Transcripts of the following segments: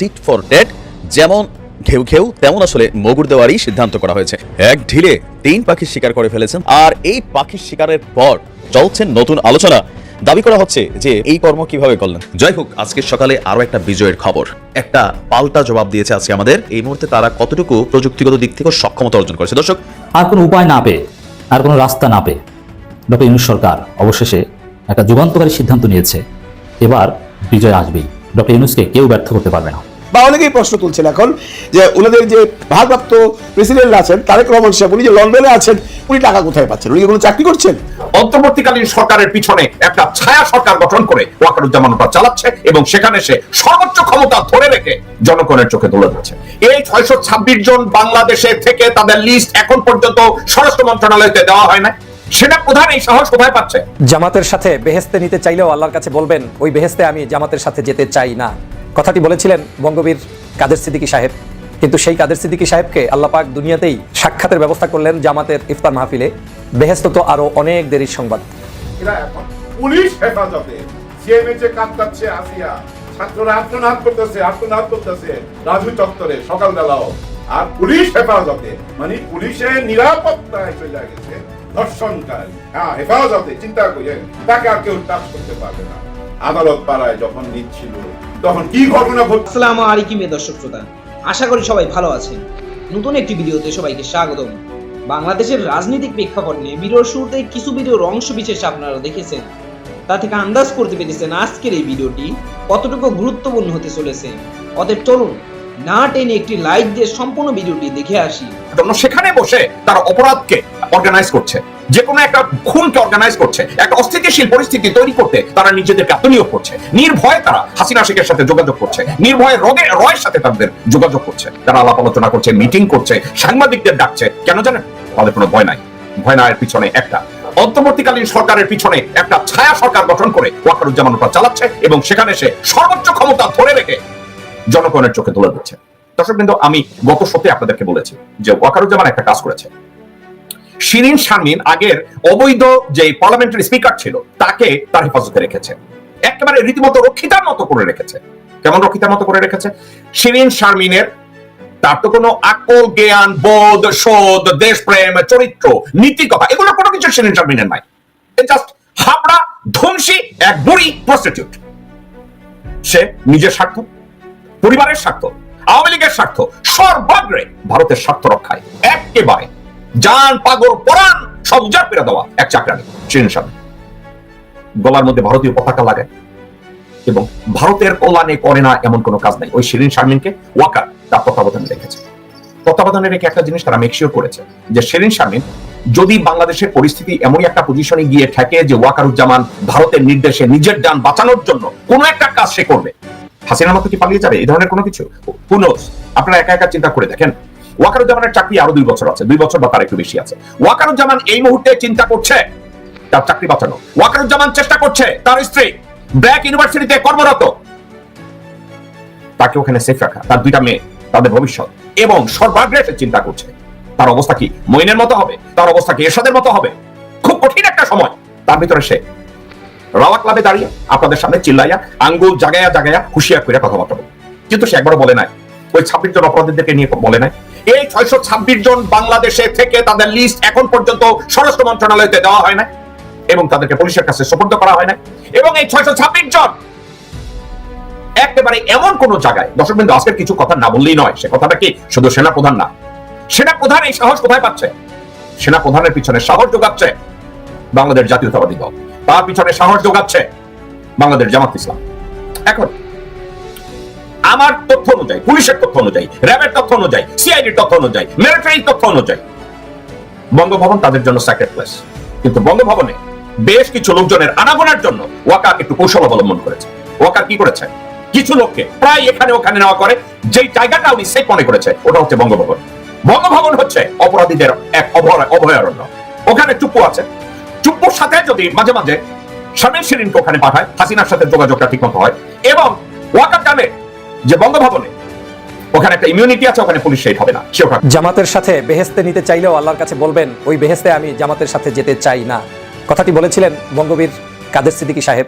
Tit for date যেমন ঘেউ ঘেউ, তেমন আসলে মগুর দেওয়ারই সিদ্ধান্ত করা হয়েছে। এক ঢিলে তিন পাখির শিকার করে ফেলেছেন, আর এই পাখির শিকারের পর চলছে নতুন আলোচনা। দাবি করা হচ্ছে যে এই কর্ম কীভাবে করলেন। যাই হোক আজকে সকালে আরও একটা বিজয়ের খবর। একটা পাল্টা জবাব দিয়েছে আজকে আমাদের। এই মুহূর্তে তারা কতটুকু প্রযুক্তিগত দিক থেকে সক্ষমতা অর্জন করেছে? দর্শক, আর কোনো উপায় না পেয়ে, আর কোনো রাস্তা না পেয়ে ডক্টর ইউনুস সরকার অবশেষে একটা যুগান্তকারী সিদ্ধান্ত নিয়েছে। এবার বিজয় আসবেই। ডক্টর ইউনুসকে কেউ ব্যর্থ করতে পারবে না। বা অনেকেই প্রশ্ন তুলছেন এখন যে ওনাদের যে ভারপ্রাপ্ত প্রেসিডেন্ট আছেন তারেক রহমান সাহেব উনি যে লন্ডনে আছেন উনি টাকা কোথায় পাচ্ছেন? উনি কোনো চাকরি করছেন? অন্তর্বর্তীকালীন সরকারের পিছনে একটা ছায়া সরকার গঠন করে ওয়াকারুজ্জামান ওটা চালাচ্ছে এবং সেখানে সে সর্বোচ্চ ক্ষমতা ধরে রেখে জনগণের চোখে তুলে দিচ্ছে এই ছয়শো ছাব্বিশ জন বাংলাদেশে থেকে তাদের লিস্ট এখন পর্যন্ত স্বরাষ্ট্র মন্ত্রণালয়তে দেওয়া হয় না সেটা প্রধান এই সাহস কোথায় পাচ্ছে? জামাতের সাথে বেহেস্তে নিতে চাইলেও আল্লাহর কাছে বলবেন ওই বেহেস্তে আমি জামাতের সাথে যেতে চাই না। কথাটি বলেছিলেন বঙ্গবীর কাদের সিদ্দিকী সাহেব। কিন্তু সেই কাদের সিদ্দিকী সাহেবকে আল্লাহ পাক দুনিয়াতেই সাক্ষাতের ব্যবস্থা করলেন জামাতের ইফতার মাহফিলে। বেহেস্ত তো আরও অনেক দেরির সংবাদ। পুলিশ হেফাজতে। আসিয়া। ছাত্ররা করতেছে করতেছে। রাজু চত্বরে সকালবেলাও। আর পুলিশ হেফাজতে। মানে পুলিশের নিরাপত্তায় চলে গেছে। হ্যাঁ হেফাজতে। চিন্তা করেন তাকে আর কেউ টাচ করতে পারবে না। আদালত পাড়ায় যখন নিচ্ছিল তখন কি ঘটনা ঘটছে আসসালামু আলাইকুম দর্শক শ্রোতা। আশা করি সবাই ভালো আছেন। নতুন একটি ভিডিওতে সবাইকে স্বাগতম। বাংলাদেশের রাজনৈতিক প্রেক্ষাপট নিয়ে ভিডিওর শুরুতে কিছু ভিডিওর অংশ বিশেষ আপনারা দেখেছেন। তা থেকে আন্দাজ করতে পেরেছেন আজকের এই ভিডিওটি কতটুকু গুরুত্বপূর্ণ হতে চলেছে। অতএব চলুন না টেনে একটি লাইক দিয়ে সম্পূর্ণ ভিডিওটি দেখে আসি। জন্য সেখানে বসে তারা অপরাধকে অর্গানাইজ করছে। যে কোনো একটা খুনকে অর্গানাইজ করছে, একটা অস্থিতিশীল পরিস্থিতি তৈরি করতে তারা নিজেদেরকে আত্মনিয়োগ করছে। নির্ভয়ে তারা হাসিনা শেখের সাথে যোগাযোগ করছে। নির্ভয়ে রগে, রয়ের সাথে তাদের যোগাযোগ করছে। তারা আলাপ আলোচনা করছে মিটিং করছে, সাংবাদিকদের ডাকছে। কেন জানেন? তাদের কোনো ভয় নাই। ভয় না পিছনে একটা। অন্তর্বর্তীকালীন সরকারের পিছনে একটা ছায়া সরকার গঠন করে ওয়াকারুজ্জামান চালাচ্ছে এবং সেখানে সে সর্বোচ্চ ক্ষমতা ধরে রেখে জনগণের চোখে তুলে দিচ্ছে দর্শক কিন্তু আমি গত সপ্তাহে আপনাদেরকে বলেছি যে ওয়াকারুজ্জামান একটা কাজ করেছে। শিরিন শারমিন আগের অবৈধ যে পার্লামেন্টারি স্পিকার ছিল, তাকে তার হেফাজতে রেখেছে। একেবারে রীতিমতো রক্ষিতার মতো করে রেখেছে। কেমন রক্ষিতার মতো করে রেখেছে? শিরিন শারমিনের তার তো কোনো আকল, জ্ঞান, বোধ শোধ দেশপ্রেম, চরিত্র নীতি কথা এগুলো কোনো কিছু শিরিন শারমিনের নাই। জাস্ট হাবড়া ধ্বংসী এক বুড়ি প্রস্টিটিউট সে নিজের স্বার্থ পরিবারের স্বার্থ, আওয়ামী লীগের স্বার্থ, সর্বাগ্রে ভারতের স্বার্থ রক্ষায়। একেবারে জান, পাগল, পরাণ সব উজাড় করে দেওয়া এক চাকরানি শিরিন শারমিন গলার মধ্যে ভারতীয় পতাকা লাগায় এবং ভারতের কল্যাণে করে না এমন কোনো কাজ নাই। ওই শিরিন শারমিনকে ওয়াকার, তার তত্ত্বাবধানে রেখেছে। তত্ত্বাবধানে রেখে একটা জিনিস তারা মেকশিওর করেছে, যে শিরিন শারমিন যদি বাংলাদেশের পরিস্থিতি এমনই একটা পজিশনে গিয়ে ঠেকে যে ওয়াকারুজ্জামান ভারতের নির্দেশে নিজের যান বাঁচানোর জন্য কোনো একটা কাজ সে করবে হাসিনার মতো কি পালিয়ে যাবে? এই ধরনের কোনো কিছু? পুনস আপনারা একা একা চিন্তা করে দেখেন। ওয়াকারুজ্জামানের চাকরি আরও দুই বছর আছে, দুই বছর বা তার একটু বেশি আছে। ওয়াকারুজ্জামান এই মুহূর্তে চিন্তা করছে, তার চাকরি বাঁচানো। ওয়াকারুজ্জামান চেষ্টা করছে, তার স্ত্রী ব্র্যাক ইউনিভার্সিটিতে কর্মরত। তাকে ওখানে সেফ রাখা, তার দুইটা মেয়ে, তাদের ভবিষ্যৎ। এবং সর্বাগ্রে চিন্তা করছে, তার অবস্থা কি? মইনের মতো হবে? তার অবস্থা কি এরশাদের মতো হবে? খুব কঠিন একটা সময়। তার ভিতরে সে রাওয়া ক্লাবে দাঁড়িয়ে আপনাদের সামনে চিল্লাইয়া, আঙ্গুল জাগায়া জাগায়া হুশিয়ার করে কথাবার্তা বলে কিন্তু সে একবারও বলে নাই। ওই ছাব্বিশ জন অপরাধীদেরকে নিয়ে বলে নাই। এই ছয়শো ছাব্বিশ জন বাংলাদেশে থেকে তাদের লিস্ট এখন পর্যন্ত স্বরাষ্ট্র মন্ত্রণালয়তে দেওয়া হয় না এবং তাদেরকে পুলিশের কাছে সুপর্দ করা হয় না এবং এই ছয়শো ছাব্বিশ জন একেবারে এমন কোন জায়গায় দর্শক বিন্দু আজকের কিছু কথা না বললেই নয়, সে কথাটা কি শুধু সেনা প্রধান না? সেনা প্রধান এই সাহস কোথায় পাচ্ছে? সেনা প্রধানের পিছনে সাহস যোগাচ্ছে বাংলাদেশ জাতীয়তাবাদী দল। তার পিছনে সাহস যোগাচ্ছে বাংলাদেশ জামাত ইসলাম। এখন, আমার তথ্য অনুযায়ী, পুলিশের তথ্য অনুযায়ী, র্যাবের তথ্য অনুযায়ী, সিআইডির তথ্য অনুযায়ী মিলিটারির তথ্য অনুযায়ী, বঙ্গভবন তাদের জন্য স্যাক্রেট প্লেস কিন্তু বঙ্গভবনে বেশ কিছু লোকজনের আনাগোনার জন্য ওয়াকা একটু কৌশল অবলম্বন করেছে। ওয়াকা কি করেছে? কিছু লোককে প্রায় এখানে ওখানে নেওয়া করে, যেই জায়গাটা উনি সেফ মনে করেছে, ওটা হচ্ছে বঙ্গভবন। বঙ্গভবন হচ্ছে অপরাধীদের এক অভয়- অভয়ারণ্য। ওখানে চুপ্পু আছে। চুপ্পুর সাথে যদি মাঝে মাঝে শামীম শিরিনকে ওখানে পাঠায়, হাসিনার সাথে যোগাযোগটা ঠিক মতো হয়। এবং ওয়াকার জানে যে বঙ্গভবনে ওখানে একটা ইমিউনিটি আছে, ওখানে পুলিশ হবে না জামাতের সাথে বেহেস্তে নিতে চাইলেও আল্লাহর কাছে বলবেন, ওই বেহেস্তে আমি জামাতের সাথে যেতে চাই না। কথাটি বলেছিলেন বঙ্গবীর কাদের সিদ্দিকী সাহেব।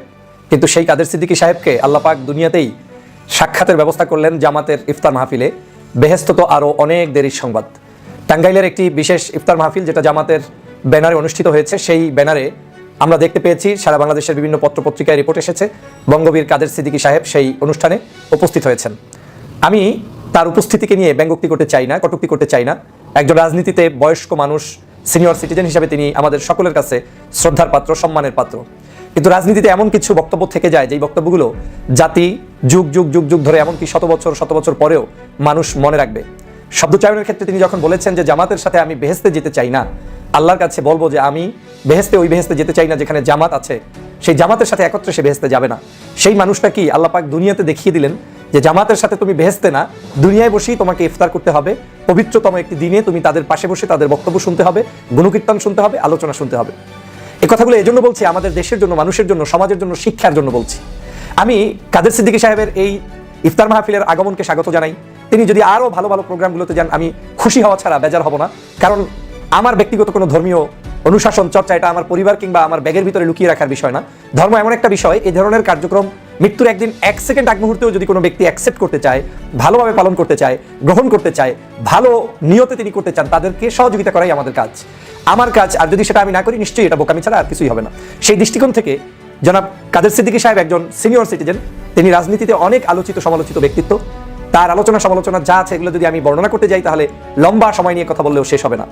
কিন্তু সেই কাদের সিদ্দিকী সাহেবকে আল্লাহ পাক দুনিয়াতেই সাক্ষাতের ব্যবস্থা করলেন জামাতের ইফতার মাহফিলে। বেহেস্ত তো আরও অনেক দেরির সংবাদ। টাঙ্গাইলের একটি বিশেষ ইফতার মাহফিল, যেটা জামাতের ব্যানারে অনুষ্ঠিত হয়েছে, সেই ব্যানারে আমরা দেখতে পেয়েছি সারা বাংলাদেশের বিভিন্ন পত্রপত্রিকায় রিপোর্ট এসেছে। বঙ্গবীর কাদের সিদ্দিকী সাহেব সেই অনুষ্ঠানে উপস্থিত হয়েছেন। আমি তার উপস্থিতিকে নিয়ে ব্যঙ্গোক্তি করতে চাই না, কটুক্তি করতে চাই না। একজন রাজনীতিতে বয়স্ক মানুষ, সিনিয়র সিটিজেন হিসাবে তিনি আমাদের সকলের কাছে শ্রদ্ধার পাত্র, সম্মানের পাত্র। কিন্তু রাজনীতিতে এমন কিছু বক্তব্য থেকে যায়, যেই বক্তব্যগুলো জাতি যুগ যুগ যুগ যুগ ধরে এমনকি শত বছর শত বছর পরেও মানুষ মনে রাখবে। শব্দচয়নের ক্ষেত্রে তিনি যখন বলেছেন যে, জামাতের সাথে আমি বেহেস্তে যেতে চাই না। আল্লাহর কাছে বলব যে আমি বেহেস্তে ওই বেহেস্তে যেতে চাই না যেখানে জামাত আছে। সেই জামাতের সাথে একত্রে সে বেহেস্তে যাবে না। সেই মানুষটা কি আল্লাহ পাক দুনিয়াতে দেখিয়ে দিলেন যে জামাতের সাথে তুমি বেহেস্তে না, দুনিয়ায় বসেই তোমাকে ইফতার করতে হবে, পবিত্রতম একটি দিনে তুমি তাদের পাশে বসে তাদের বক্তব্য শুনতে হবে, গুণকীর্তন শুনতে হবে, আলোচনা শুনতে হবে। এই কথাগুলো এজন্য বলছি, আমাদের দেশের জন্য, মানুষের জন্য, সমাজের জন্য, শিক্ষার জন্য বলছি। আমি কাদের সিদ্দিকী সাহেবের এই ইফতার মাহফিলের আগমনকে স্বাগত জানাই। তিনি যদি আরও ভালো ভালো প্রোগ্রামগুলোতে যান, আমি খুশি হওয়া ছাড়া বেজার হব না। কারণ আমার ব্যক্তিগত কোনো ধর্মীয় অনুশাসন, চর্চা, এটা আমার পরিবার কিংবা আমার ব্যাগের ভিতরে লুকিয়ে রাখার বিষয় না। ধর্ম এমন একটা বিষয়, এই ধরনের কার্যক্রম মৃত্যুর একদিন, এক সেকেন্ড আগ মুহূর্তেও যদি কোনো ব্যক্তি অ্যাকসেপ্ট করতে চায়, ভালোভাবে পালন করতে চায়, গ্রহণ করতে চায়, ভালো নিয়তে তিনি করতে চান, তাদেরকে সহযোগিতা করাই আমাদের কাজ। আমার কাজ, আর যদি সেটা আমি না করি, নিশ্চয়ই এটা বোকামি ছাড়া আর কিছুই হবে না। সেই দৃষ্টিকোণ থেকে জনাব কাদের সিদ্দিকী সাহেব একজন সিনিয়র সিটিজেন তিনি রাজনীতিতে অনেক আলোচিত, সমালোচিত ব্যক্তিত্ব। তার আলোচনা সমালোচনা যা আছে, এগুলো যদি আমি বর্ণনা করতে যাই, তাহলে লম্বা সময় নিয়ে কথা বললেও শেষ হবে না।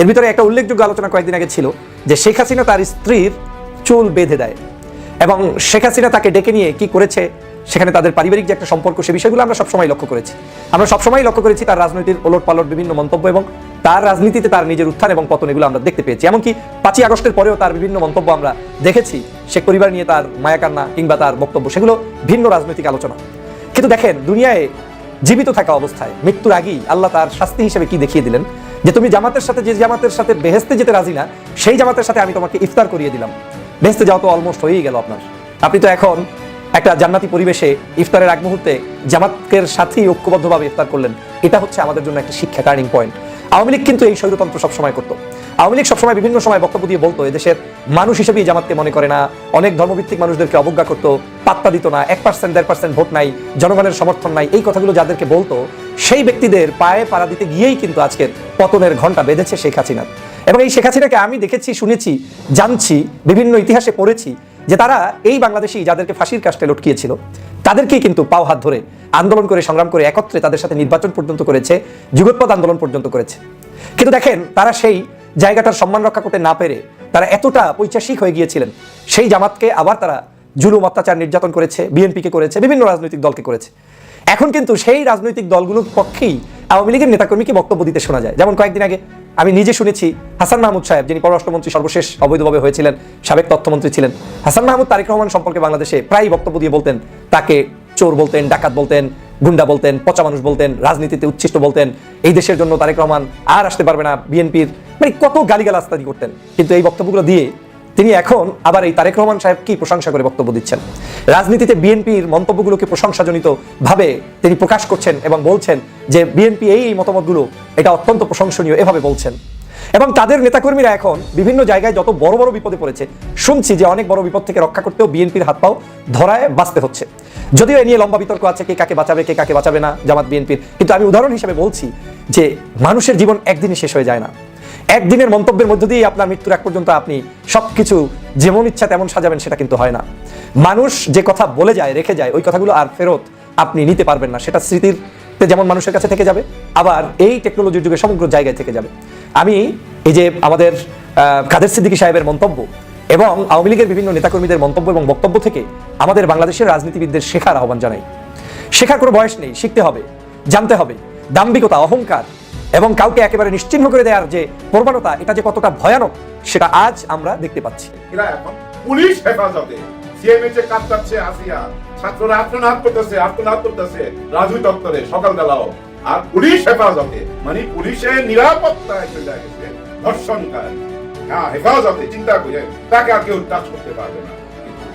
এর ভিতরে একটা উল্লেখযোগ্য আলোচনা কয়েকদিন আগে ছিল যে শেখ হাসিনা তার স্ত্রীর চুল বেঁধে দেয় এবং শেখ হাসিনা তাকে ডেকে নিয়ে কি করেছে সেখানে তাদের পারিবারিক যে একটা সম্পর্ক সে বিষয়গুলো আমরা সবসময় লক্ষ্য করেছি। আমরা সবসময় লক্ষ্য করেছি তার রাজনীতির ওলট পালট বিভিন্ন মন্তব্য এবং তার রাজনীতিতে তার নিজের উত্থান এবং পতন এগুলো আমরা দেখতে পেয়েছি। এমনকি পাঁচই আগস্টের পরেও তার বিভিন্ন মন্তব্য আমরা দেখেছি। শেখ পরিবার নিয়ে তার মায়াকান্না কিংবা তার বক্তব্য, সেগুলো ভিন্ন রাজনৈতিক আলোচনা। কিন্তু দেখেন, দুনিয়ায় জীবিত থাকা অবস্থায়, মৃত্যুর আগেই আল্লাহ তার শাস্তি হিসেবে কি দেখিয়ে দিলেন? যে তুমি জামাতের সাথে, যে জামাতের সাথে বেহেস্তে যেতে রাজি না, সেই জামাতের সাথে আমি তোমাকে ইফতার করিয়ে দিলাম। বেহেস্তে যাওয়া তো অলমোস্ট হয়েই গেল আপনার। আপনি তো এখন একটা জান্নাতি পরিবেশে ইফতারের আগ মুহূর্তে জামাতের সাথেই ঐক্যবদ্ধভাবে ইফতার করলেন। এটা হচ্ছে আমাদের জন্য একটা শিক্ষা টার্নিং পয়েন্ট আওয়ামী লীগ কিন্তু এই স্বৈরতন্ত্র সবসময় করতো। আওয়ামী লীগ সবসময় বিভিন্ন সময় বক্তব্য দিয়ে বলতো, এদেশের মানুষ হিসেবেই জামাতকে মনে করে না, অনেক ধর্মভিত্তিক মানুষদেরকে অবজ্ঞা করতো, পাত্তা দিত না, এক পার্সেন্ট দেড় পার্সেন্ট ভোট নাই, জনগণের সমর্থন নাই, এই কথাগুলো যাদেরকে বলতো সেই ব্যক্তিদের পায়ে পাড়া দিতে গিয়েই কিন্তু আজকের পতনের ঘণ্টা বেঁধেছে শেখ হাসিনার এবং এই শেখ হাসিনাকে আমি দেখেছি, শুনেছি, জানছি, বিভিন্ন ইতিহাসে পড়েছি যে তারা এই বাংলাদেশি যাদেরকে ফাঁসির কাস্টে লটকিয়েছিল, তাদেরকেই কিন্তু পাও হাত ধরে আন্দোলন করে, সংগ্রাম করে একত্রে তাদের সাথে নির্বাচন পর্যন্ত করেছে, যুগোৎপদ আন্দোলন পর্যন্ত করেছে। কিন্তু দেখেন, তারা সেই জায়গাটার সম্মান রক্ষা করতে না পেরে তারা এতটা পৈচাসিক হয়ে গিয়েছিলেন। সেই জামাতকে আবার তারা জুলুম, অত্যাচার, নির্যাতন করেছে, বিএনপিকে করেছে, বিভিন্ন রাজনৈতিক দলকে করেছে। এখন কিন্তু সেই রাজনৈতিক দলগুলোর পক্ষেই আওয়ামী লীগের নেতাকর্মীকে বক্তব্য দিতে শোনা যায়। যেমন কয়েকদিন আগে আমি নিজে শুনেছি হাসান মাহমুদ সাহেব, যিনি পররাষ্ট্রমন্ত্রী সর্বশেষ অবৈধভাবে হয়েছিলেন, সাবেক তথ্যমন্ত্রী ছিলেন। হাসান মাহমুদ তারিক রহমান সম্পর্কে বাংলাদেশে প্রায় বক্তব্য দিয়ে বলতেন, তাকে চোর বলতেন, ডাকাত বলতেন, গুন্ডা বলতেন, পচা মানুষ বলতেন, রাজনীতিতে উচ্ছিষ্ট বলতেন। এই দেশের জন্য তারেক রহমান আর আসতে পারবে না, বিএনপির মানে কত গালিগালাজ তারি করতেন। কিন্তু এই বক্তব্যগুলো দিয়ে তিনি এখন আবার এই তারেক রহমান সাহেব কি প্রশংসা করে বক্তব্য দিচ্ছেন। রাজনীতিতে বিএনপির মন্তব্যগুলোকে প্রশংসাজনিত ভাবে তিনি প্রকাশ করছেন এবং বলছেন যে বিএনপি এই মতামতগুলো, এটা অত্যন্ত প্রশংসনীয়, এভাবে বলছেন। এবং তাদের নেতাকর্মীরা এখন বিভিন্ন জায়গায় যত বড় বড় বিপদে পড়েছে, শুনছি যে অনেক বড় বিপদ থেকে রক্ষা করতেও বিএনপির হাত পাও ধরায় বাঁচতে হচ্ছে। যদিও এ নিয়ে লম্বা বিতর্ক আছে কে কাকে বাঁচাবে, কে কাকে বাঁচাবে না জামাত বিএনপির। কিন্তু আমি উদাহরণ হিসেবে বলছি যে মানুষের জীবন একদিনই শেষ হয়ে যায় না। একদিনের মন্তব্যের মধ্য দিয়ে আপনার মৃত্যুর এক পর্যন্ত আপনি সবকিছু যেমন ইচ্ছা তেমন সাজাবেন, সেটা কিন্তু হয় না। মানুষ যে কথা বলে যায়, রেখে যায়, ওই কথাগুলো আর ফেরত আপনি নিতে পারবেন না। সেটা স্মৃতির যেমন মানুষের কাছে থেকে যাবে, আবার এই টেকনোলজির যুগে সমগ্র জায়গায় থেকে যাবে। আমি এই যে আমাদের কাদের সিদ্দিকী সাহেবের মন্তব্য এবং আওয়ামী লীগের বিভিন্ন নেতাকর্মীদের মন্তব্য এবং বক্তব্য থেকে আমাদের বাংলাদেশের রাজনীতিবিদদের শেখার আহ্বান জানাই। শেখার কোনো বয়স নেই, শিখতে হবে, জানতে হবে। দাম্ভিকতা অহংকার এবং কাউকে একেবারে নিশ্চিহ্ন করে দেওয়ার যে প্রবণতা, এটা যে কতটা ভয়ানক, সেটা আজ আমরা দেখতে পাচ্ছি। পুলিশ হেফাজতে। সিএমএইচে কাঁপতাচ্ছে আসিয়া। ছাত্ররা করতেছে করতেছে। রাজু চত্বরে সকালবেলাও আর পুলিশ হেফাজতে মানে পুলিশের গেছে ধর্ষণকারী হ্যাঁ হেফাজতে, চিন্তা করে তাকে আর কেউ টাচ করতে পারবে না।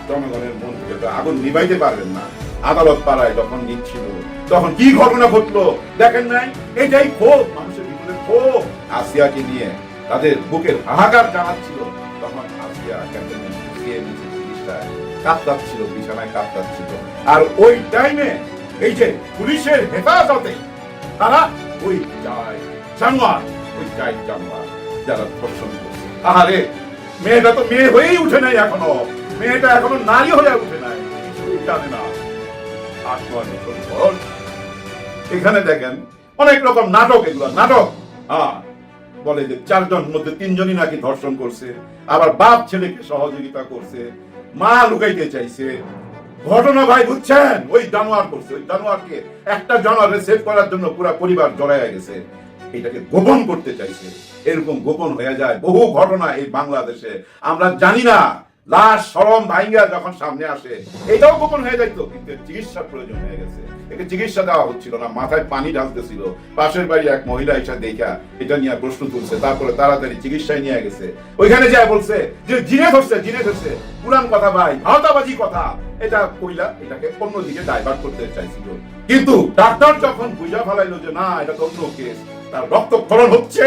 জনগণের মন থেকে আগুন নিভাইতে পারবেন না। আদালত পাড়ায় যখন নিচ্ছিল, তখন কি ঘটনা ঘটলো দেখেন নাই? এটাই ক্ষোভ ক্ষোভ আসিয়াকে নিয়ে তাদের বুকের হাহাকার জানাচ্ছিল। তখন আসিয়া কাঁপতাচ্ছিল বিছানায় কাঁপতাচ্ছিল আর ওই টাইমে এই যে পুলিশের হেফাজতে তারা ওই যায় জানোয়ার, ওই যায় জানোয়ার যারা ধর্ষণ করছে। আহারে, মেয়েটা তো মেয়ে হয়েই উঠে নাই এখনও। মেয়েটা এখনও নারী হয়ে উঠে নাই। কিছুই জানে না। আট এখানে দেখেন অনেক রকম নাটক এগুলো, নাটক। হ্যাঁ বলে যে চারজন মধ্যে তিনজনই নাকি ধর্ষণ করছে, আবার বাপ ছেলেকে সহযোগিতা করছে, মা লুকাইতে চাইছে। ঘটনা ভাই বুঝছেন? ওই জানোয়ার করছে। ওই জানোয়ারকে একটা জানোয়ারে সেভ করার জন্য পুরো পরিবার জড়াইয়া গেছে। এটাকে গোপন করতে চাইছে। এরকম গোপন হয়ে যায় বহু ঘটনা এই বাংলাদেশে। আমরা জানি না লাশ সরম ভাইঙ্গা যখন সামনে আসে, এটাও গোপন হয়ে যাইতো, কিন্তু চিকিৎসার প্রয়োজন হয়ে গেছে। একে চিকিৎসা দেওয়া হচ্ছিল না, মাথায় পানি ঢালতেছিল। পাশের বাড়ি এক মহিলা এসে দেখা, এটা নিয়ে প্রশ্ন তুলছে, তারপরে তাড়াতাড়ি চিকিৎসায় নিয়ে গেছে। ওইখানে যায় বলছে, যে জিনে ধরছে জিনে ধরছে, পুরান কথা ভাই, ভাওতাবাজি কথা। এটা কইলা, এটাকে অন্যদিকে ডাইভার্ট করতে চাইছিল। কিন্তু ডাক্তার যখন বুঝা ফেলাইলো যে, না, এটা তো অন্য কেস তার রক্তক্ষরণ হচ্ছে,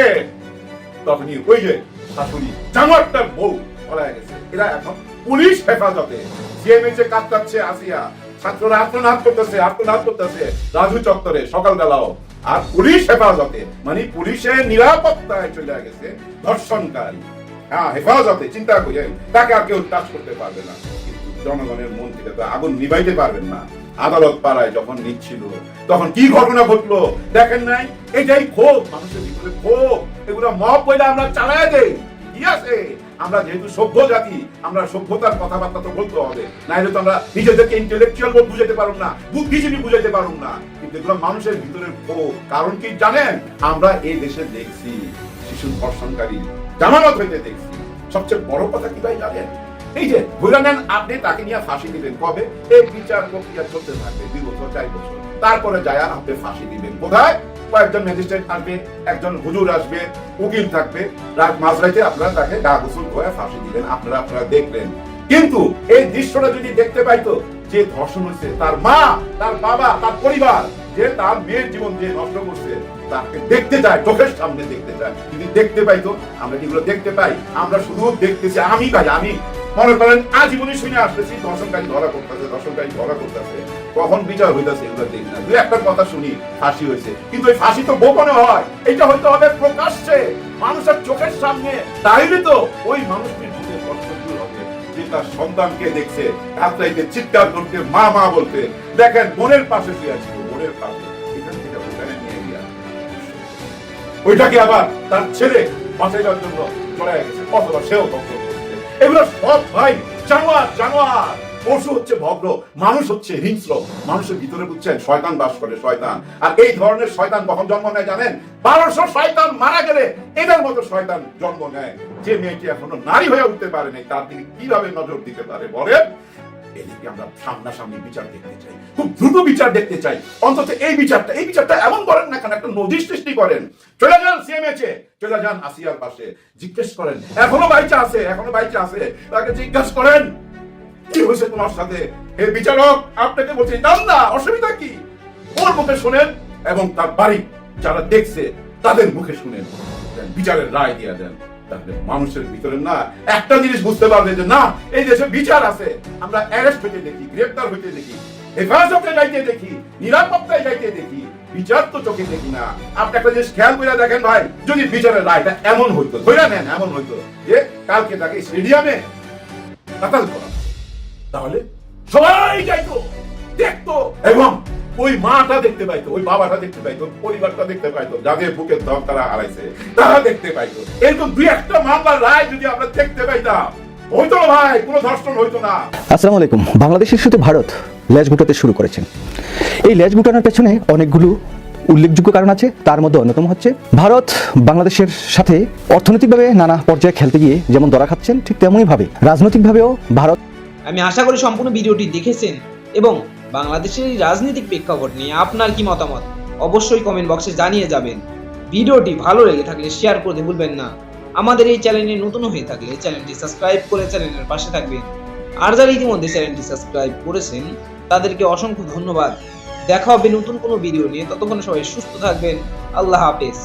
তখনই ওই যে শাশুড়ি, জানোয়ারটার বউ পলায় গেছে। এরা এখন পুলিশ হেফাজতে। সিএমএইচে কাটতাচ্ছে আসিয়া। ছাত্ররা আত্মনাদ করতেছে আত্মনাদ করতেছে। রাজু চত্বরে, সকালবেলাও। আর পুলিশ হেফাজতে মানে পুলিশের নিরাপত্তায় চলে গেছে ধর্ষণকারী। হ্যাঁ হেফাজতে, চিন্তা করি তাকে আর কেউ টাচ করতে পারবে না। জনগণের মন থেকে তো আগুন নিভাইতে পারবেন না। আদালত পাড়ায় যখন নিচ্ছিল, তখন কি ঘটনা ঘটলো দেখেন নাই? এটাই ক্ষোভ, মানুষের ভিতরে ক্ষোভ। এগুলো মব বইলে আমরা চালায় দেই। কি আছে? আমরা যেহেতু সভ্য জাতি, আমরা সভ্যতার কথাবার্তা তো বলতে হবে। নাইলে তো আমরা নিজেদেরকে ইন্টেলেকচুয়াল বুঝাইতে পারুম না, বুদ্ধিজীবী বুঝাইতে পারুম না। কিন্তু এগুলো মানুষের ভিতরে ক্ষোভ কারণ কি জানেন? আমরা এই দেশে দেখছি, শিশু ধর্ষণকারী জামানত হইতে দেখছি। সবচেয়ে বড় কথা কি ভাই জানেন? এই যে ধরে নেন আপনি তাকে নিয়ে ফাঁসি দিবেন কবে? এই বিচার প্রক্রিয়া চলতে থাকবে দুই বছর, চার বছর। তারপরে যায় আপনি ফাঁসি দিবেন। কোথায়? কয়েকজন ম্যাজিস্ট্রেট আসবে একজন হুজুর আসবে, উকিল থাকবে, রাত মাঝরাইতে আপনারা তাকে গা গোসল করে ফাঁসি দিবেন, আপনারা আপনারা দেখলেন কিন্তু এই দৃশ্যটা যদি দেখতে পাইতো, যে ধর্ষণ হয়েছে, তার মা, তার বাবা, তার পরিবার, যে তার মেয়ের জীবন যে নষ্ট করছে, তাকে দেখতে চায়, চোখের সামনে দেখতে চায়। যদি দেখতে পাইতো, আমরা যেগুলো দেখতে পাই? আমরা শুধু দেখতেছি, আমি ভাই, আমি। মনে করেন, আজীবনই শুনে আসতেছি দর্শনকারী ধরা করতেছে দর্শনকারী ধরা করতেছে কখন বিচার হইতেছে এগুলো দেখি না। দুই একটা কথা শুনি, ফাঁসি হয়েছে। কিন্তু ওই ফাঁসি তো গোপনে হয়। এটা হইতে হবে প্রকাশ্যে, মানুষের চোখের সামনে। তাইলে তো ওই মানুষটির মধ্যে কষ্ট হবে, যে তার সন্তানকে দেখছে চিৎকার করতে মা মা বলতে দেখেন বোনের পাশে শুয়ে বোনের পাশে। ওইটাকে আবার তার ছেলে বাঁচাইবার জন্য চলে গেছে? অথবা সেও এগুলো সব ভাই, জানোয়ার জানোয়ার। পশু হচ্ছে ভগ্ন, মানুষ হচ্ছে হিংস্র। মানুষের ভিতরে বুঝছেন, শয়তান বাস করে, শয়তান। আর এই ধরনের শয়তান কখন জন্ম নেয় জানেন? বারোশো শয়তান মারা গেলে এদের মতো শয়তান জন্ম নেয়। যে মেয়েটি এখনও নারী হয়ে উঠতে পারেনি তার দিকে কীভাবে নজর দিতে পারে বলেন? এদিকে আমরা সামনাসামনি বিচার দেখতে চাই, খুব দ্রুত বিচার দেখতে চাই। অন্তত এই বিচারটা এই বিচারটা এমন করেন না কেন, একটা নদীর সৃষ্টি করেন। চলে যান সিএমএচে চলে যান আসিয়ার পাশে। জিজ্ঞেস করেন, এখনও বাইচা আছে এখনও বাইচা আছে তাকে জিজ্ঞাসা করেন হয়েছে তোমার সাথে। হে বিচারক, আপনাকে বলছি জান না, অসুবিধা কি? ওর মুখে শুনেন এবং তার বাড়ি যারা দেখছে, তাদের মুখে শুনেন। বিচারের রায় দিয়ে দেন। তাহলে মানুষের ভিতরে না একটা জিনিস বুঝতে পারবে যে, না, এই দেশে বিচার আছে। আমরা অ্যারেস্ট হইতে দেখি, গ্রেপ্তার হইতে দেখি, হেফাজতে যাইতে দেখি, নিরাপত্তায় যাইতে দেখি, বিচার তো চোখে দেখি না। আপনি একটা জিনিস খেয়াল করে দেখেন ভাই, যদি বিচারের রায়টা এমন হইতো ধরে নেন, এমন হইতো, যে কালকে তাকে স্টেডিয়ামে কাতাল করা। তাহলে সবাই যাইতো, দেখতো এবং ওই মাটা দেখতে পাইতো, ওই বাবাটা দেখতে পাইতো, পরিবারটা দেখতে পাইতো, যাদের বুকের দম তারা হারাইছে, তারা দেখতে পাইতো। এরকম দুই একটা মামলার রায় যদি আমরা দেখতে পাইতাম, হইতো ভাই, কোনো ধর্ষণ হইতো না। আসসালামু আলাইকুম। বাংলাদেশের ভারত ল্যাজ গুটাতে শুরু করেছেন এই ল্যাজ গুটানোর পেছনে অনেকগুলো উল্লেখযোগ্য কারণ আছে, তার মধ্যে অন্যতম হচ্ছে ভারত বাংলাদেশের সাথে অর্থনৈতিকভাবে নানা পর্যায়ে খেলতে গিয়ে যেমন দরা খাচ্ছেন, ঠিক তেমনইভাবে রাজনৈতিকভাবেও ভারত আমি আশা করি সম্পূর্ণ ভিডিওটি দেখেছেন এবং বাংলাদেশের এই রাজনৈতিক প্রেক্ষাপট নিয়ে আপনার কি মতামত? অবশ্যই কমেন্ট বক্সে জানিয়ে যাবেন। ভিডিওটি ভালো লেগে থাকলে শেয়ার করতে ভুলবেন না। আমাদের এই চ্যানেলে নতুন হয়ে থাকলে চ্যানেলটি সাবস্ক্রাইব করে চ্যানেলের পাশে থাকবেন। আর যারা ইতিমধ্যে চ্যানেলটি সাবস্ক্রাইব করেছেন, তাদেরকে অসংখ্য ধন্যবাদ। দেখা হবে নতুন কোনো ভিডিও নিয়ে। ততক্ষণ সবাই সুস্থ থাকবেন। আল্লাহ হাফেজ।